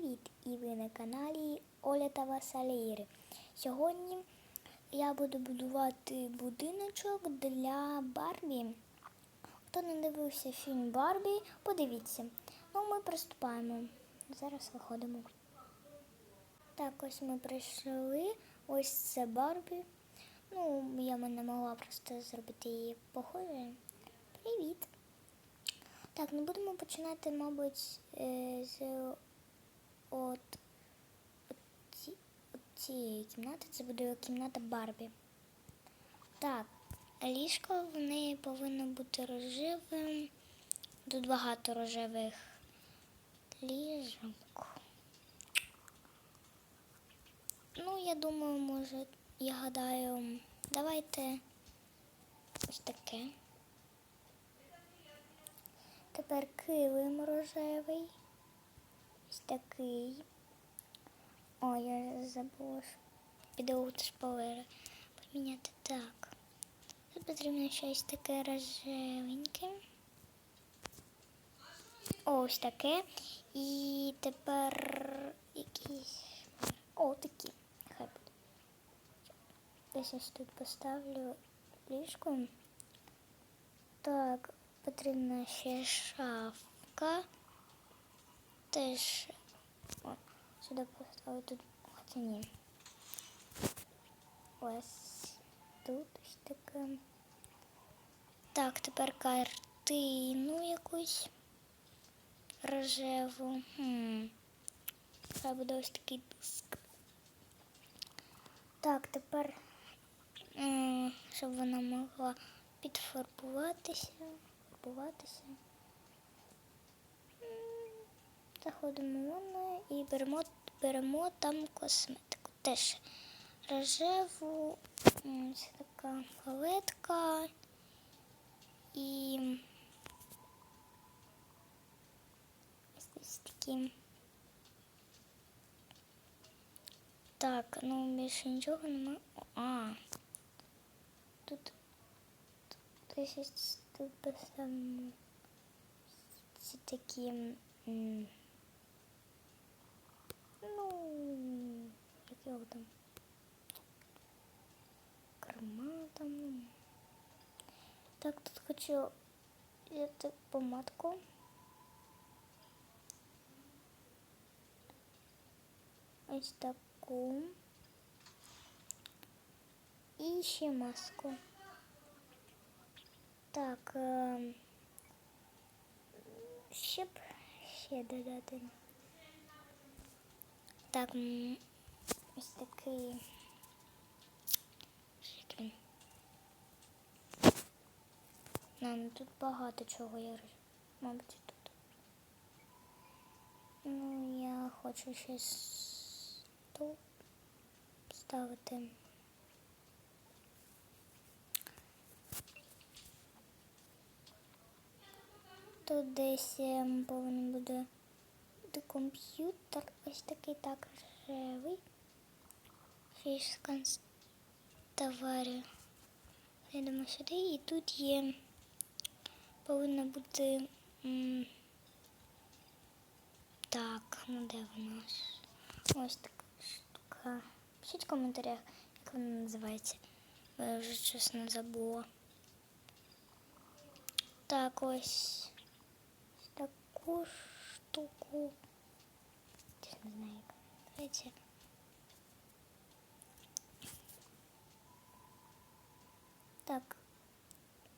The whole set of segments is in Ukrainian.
привіт! І ви на каналі Оля та Васаліри. Сьогодні я буду будувати будиночок для Барбі. Хто не дивився фільм Барбі, подивіться. Ну, ми приступаємо. Зараз виходимо. Так, ось ми прийшли. Ось це Барбі. Ну, я не могла просто зробити її похожою. Привіт! Так, ну будемо починати, мабуть, е, з от, от, от цієї кімнати. Це буде кімната Барбі. Так, ліжко в неї повинно бути рожевим. Тут багато рожевих ліжок. Ну, я думаю, може, я гадаю, давайте ось таке. Тепер килим рожевий. Ось такий. Ой, я забула, що піду шпалери поміняти так. Тут потрібно щось таке рожевеньке. Ось таке. І тепер якісь. О, такі. Хай буде. Десь ось тут поставлю ліжко. Так, потрібна ще шафка. Теж о, сюди поставити тут. Ні. Ось тут ось таке. Так, тепер картину якусь рожеву. Хм. Хай буде ось такий диск. Так, тепер, щоб вона могла підфарбуватися, фарбуватися. М, Заходимо в і беремо, беремо там косметику. Теж рожеву, ось така палетка і ось такі. Так, ну більше нічого нема. А. Тут. Ось тут поставимо ці такі. М, Ну, як його там. Корма там. Так, тут хочу взяти помадку. Ось таку. І ще маску. Так. Е щоб ще додати. Так, ось такий. Нам тут багато чого є, мабуть, тут. Ну, я хочу щось тут ставити. Тут десь ем, повинен буде бути комп'ютер. Ось такий так рожевий. Фіш товарів. Йдемо сюди і тут є повинна бути. Так, ну де вона? Ось така штука. Пишіть в коментарях, як вона називається. Бо я вже чесно забула. Так, ось таку штуку. Не знаю, як вона. Так.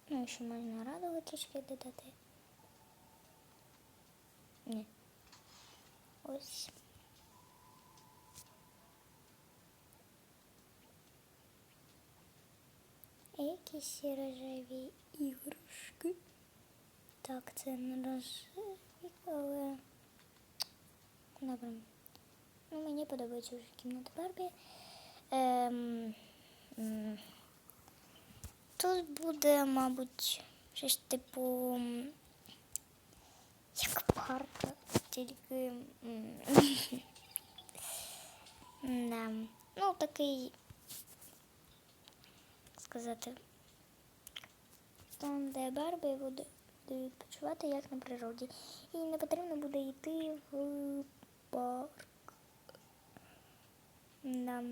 Ну, ще можна радугу трішки додати. Ні. Ось. Якісь рожеві іграшки. Так, це не рожеві, але добре. Ну, мені подобається вже кімната Барбі. Ем, тут буде, мабуть, щось типу. Як парка, тільки. Да. Ну, такий, сказати, там, де Барбі буде відпочивати як на природі. І не потрібно буде йти в парк. Да.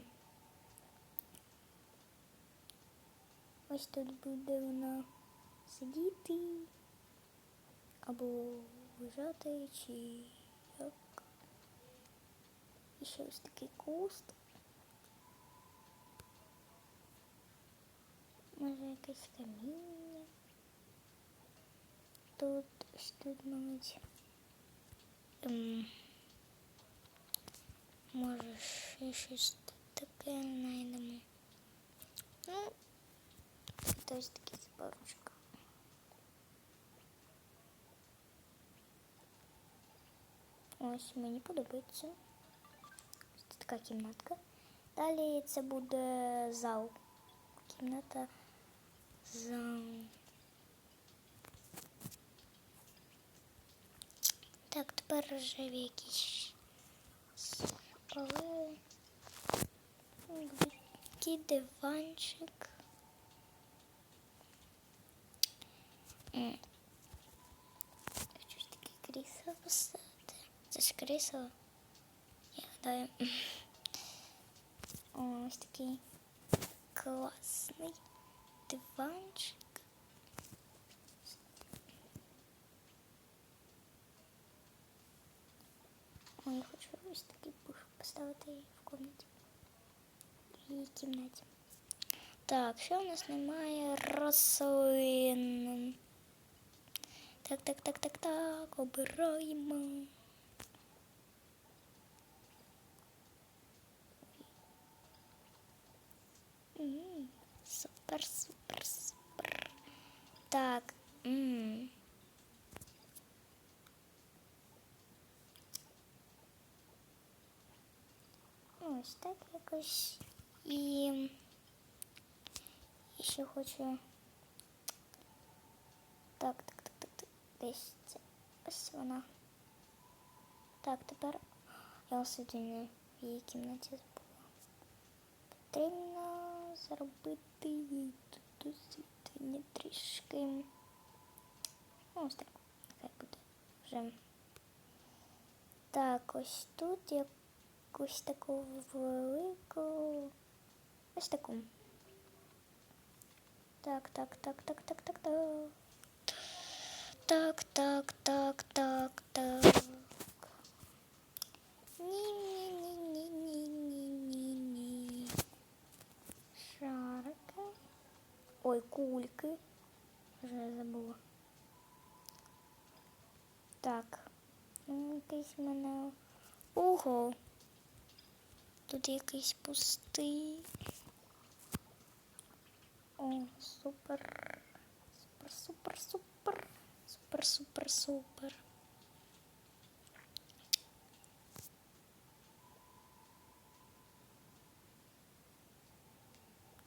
Ось тут буде вона сидіти або лежати, чи як. І ще ось такий куст. Може якесь каміння. Тут ось тут, мабуть. Ем, може ще щось таке знайдемо. Ну, це ось такий запоручка. Ось мені подобається. Це така кімнатка. Далі це буде зал. Кімната зал. Так, тепер рожеві якісь Такий диванчик. М. Хочу ж таке крісло поставити. Це ж крісло. Я гадаю. О, ось такий класний диванчик. Ой, я хочу ось такий пуш поставити в кімнаті. В кімнаті. Так, що у нас немає рослин. Так, так, так, так, так, обираємо. М, Супер, супер, супер. Так. м. Ось так якось. І, і ще хочу. Так, так, так, так, так. Десь це. Ось вона. Так, тепер я освітлення в її кімнаті забула. Потрібно зробити їй тут освітлення трішки. Ну, ось так. Хай буде вже. Так, ось тут якусь таку велику. Ось таку. Так, так, так, так, так, так, так. Так, так, так, так, так. Ні, ні, ні, ні, ні, ні, ні. Шарики. Ой, кульки. Вже я забула. Так. Ну, якийсь в мене угол. Тут якийсь пустий. О, супер. Супер, супер, супер. Супер, супер, супер.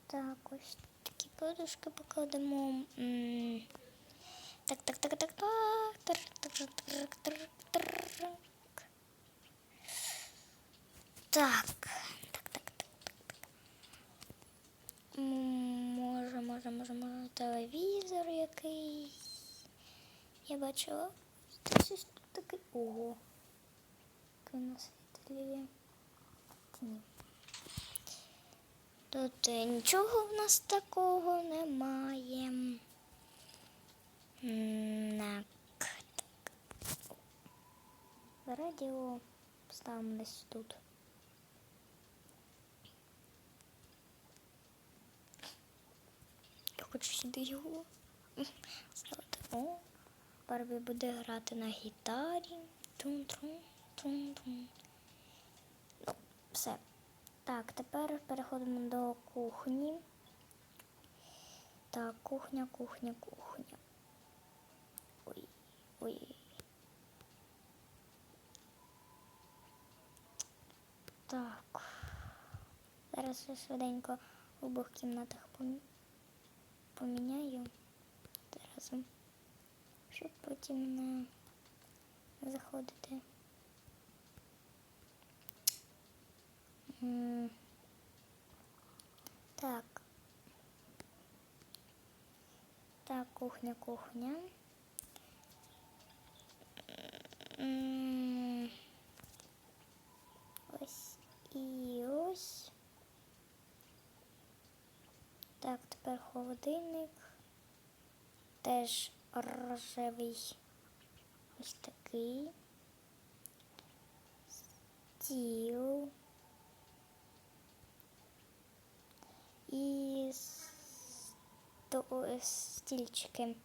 Так, ось такі подушки покладемо. Так. Так, так, так, так, так, так. Так, так, так, так, так. М, Може, може, може, може, телевізор якийсь. Я бачила. Щось тут таке. Ого. Який на світлі. Ні. Тут е, нічого в нас такого немає. Так. Радіо десь тут. Я хочу сюди його ставити. О, Барбі буде грати на гітарі. Тун-трун. Ну, все. Так, тепер переходимо до кухні. Так, кухня, кухня, кухня. Ой, ой. Так. Зараз я швиденько в обох кімнатах помі- поміняю разом, щоб потім не заходити. Так. Так, кухня, кухня. Ось і ось. Так, тепер холодильник. Теж рожевий. Ось такий. Стіл. І сто- е, стільчики.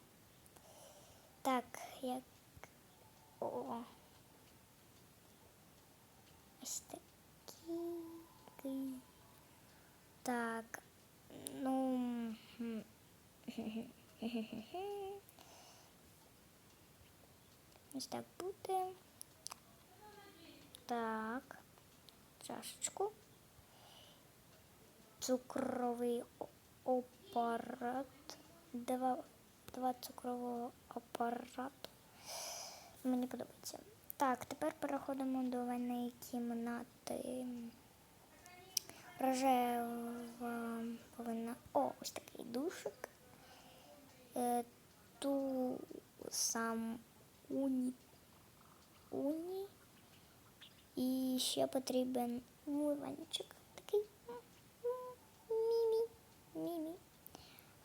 Так, як. О. Ось такий. Так. Ну. Ось так буде. Так. Чашечку. Цукровий апарат. Два, два цукрового апарату. Мені подобається. Так, тепер переходимо до ванної кімнати. Рожева повинна. О, ось такий душик. Е, ту сам уні. Уні. І ще потрібен муванчик. Такий. Мімі. Мімі.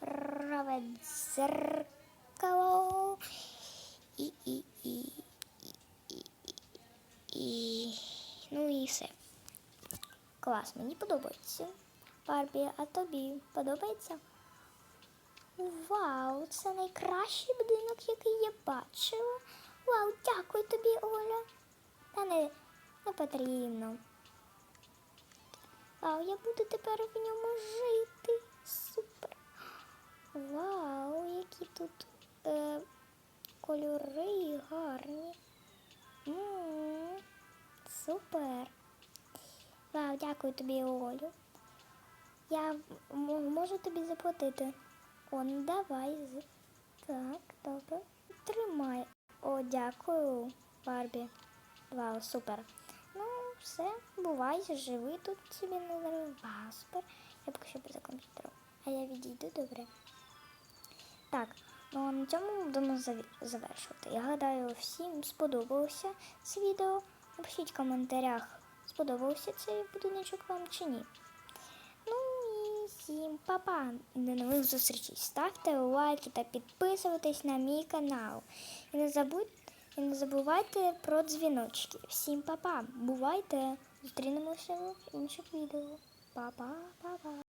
Раве дзеркало. І, і, і, і, і, і. Ну і все. Клас, мені подобається. Барбі, а тобі подобається? Вау, це найкращий будинок, який я бачила. Вау, дякую тобі, Оля. Та не, не потрібно. Вау, я буду тепер в ньому жити. Супер. Вау, які тут е, кольори гарні. М, Супер. Вау, дякую тобі, Олю. Я м- можу тобі заплатити. О, ну давай. Так, добре. Тримай. О, дякую, Барбі. Вау, супер. Ну, все, бувай, живи тут собі дорозі. Вау, супер. Я поки що поза комп'ютером. А я відійду, добре. Так, ну на цьому будемо завершувати. Я гадаю, всім сподобалося це відео. Напишіть в коментарях, сподобався цей будиночок вам чи ні. Всім па-па. До нових зустрічей. Ставте лайки та підписуйтесь на мій канал. І не забудь, І не забувайте про дзвіночки. Всім па-па. Бувайте! Зустрінемося в інших відео. Па-па, па-па.